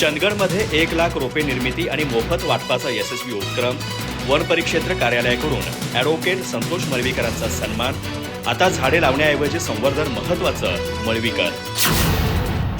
चंदगडमध्ये एक लाख रोपे निर्मिती आणि मोफत वाटपाचा यशस्वी उपक्रम वन परिक्षेत्र कार्यालयाकडून ॲडव्होकेट संतोष मळवीकरांचा सन्मान. आता झाडे लावण्याऐवजी संवर्धन महत्वाचं मळवीकर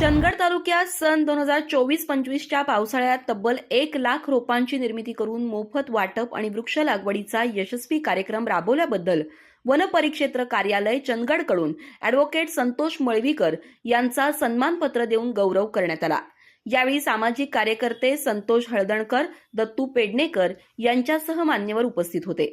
चंदगड तालुक्यात सन दोन हजार चोवीस पंचवीसच्या पावसाळ्यात तब्बल एक लाख रोपांची निर्मिती करून मोफत वाटप आणि वृक्ष लागवडीचा यशस्वी कार्यक्रम राबवल्याबद्दल वनपरिक्षेत्र कार्यालय चंदगडकडून ॲडव्होकेट संतोष मळवीकर यांचा सन्मानपत्र देऊन गौरव करण्यात आला. यावेळी सामाजिक कार्यकर्ते संतोष हळदणकर दत्तू पेडणेकर यांच्यासह मान्यवर उपस्थित होते.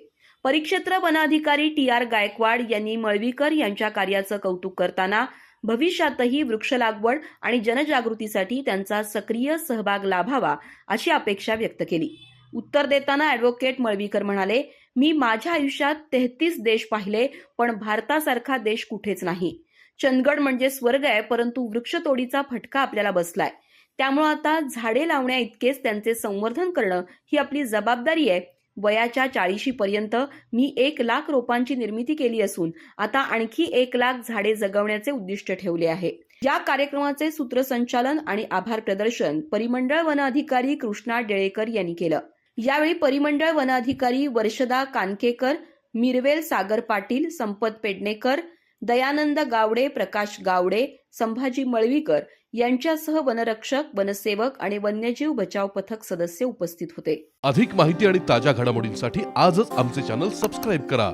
परिक्षेत्र वनाधिकारी टी आर गायकवाड यांनी मळवीकर यांच्या कार्याचं कौतुक करताना भविष्यातही वृक्ष लागवड आणि जनजागृतीसाठी त्यांचा सक्रिय सहभाग लाभावा अशी अपेक्षा व्यक्त केली. उत्तर देताना ॲडव्होकेट मळवीकर म्हणाले मी माझ्या आयुष्यात तेहतीस देश पाहिले पण भारतासारखा देश कुठेच नाही. चंदगड म्हणजे स्वर्ग आहे परंतु वृक्षतोडीचा फटका आपल्याला बसलाय. त्यामुळे आता झाडे लावण्या इतकेच त्यांचे संवर्धन करणं ही आपली जबाबदारी आहे. वयाच्या चाळीशी पर्यंत मी एक लाख रोपांची निर्मिती केली असून आता आणखी एक लाख झाडे जगवण्याचे उद्दिष्ट ठेवले आहे. या कार्यक्रमाचे सूत्रसंचालन आणि आभार प्रदर्शन परिमंडळ वन अधिकारी कृष्णा डेळेकर यांनी केलं. यावेळी परिमंडळ वन अधिकारी वर्षदा कानकेकर मिरवेल सागर पाटील संपत पेडणेकर दयानंद गावडे प्रकाश गावडे संभाजी मळवीकर यांच्यासह वनरक्षक वनसेवक आणि वन्यजीव बचाव पथक सदस्य उपस्थित होते. अधिक माहिती आणि ताज्या घडामोडींसाठी आजच आमचे चॅनल सबस्क्राईब करा.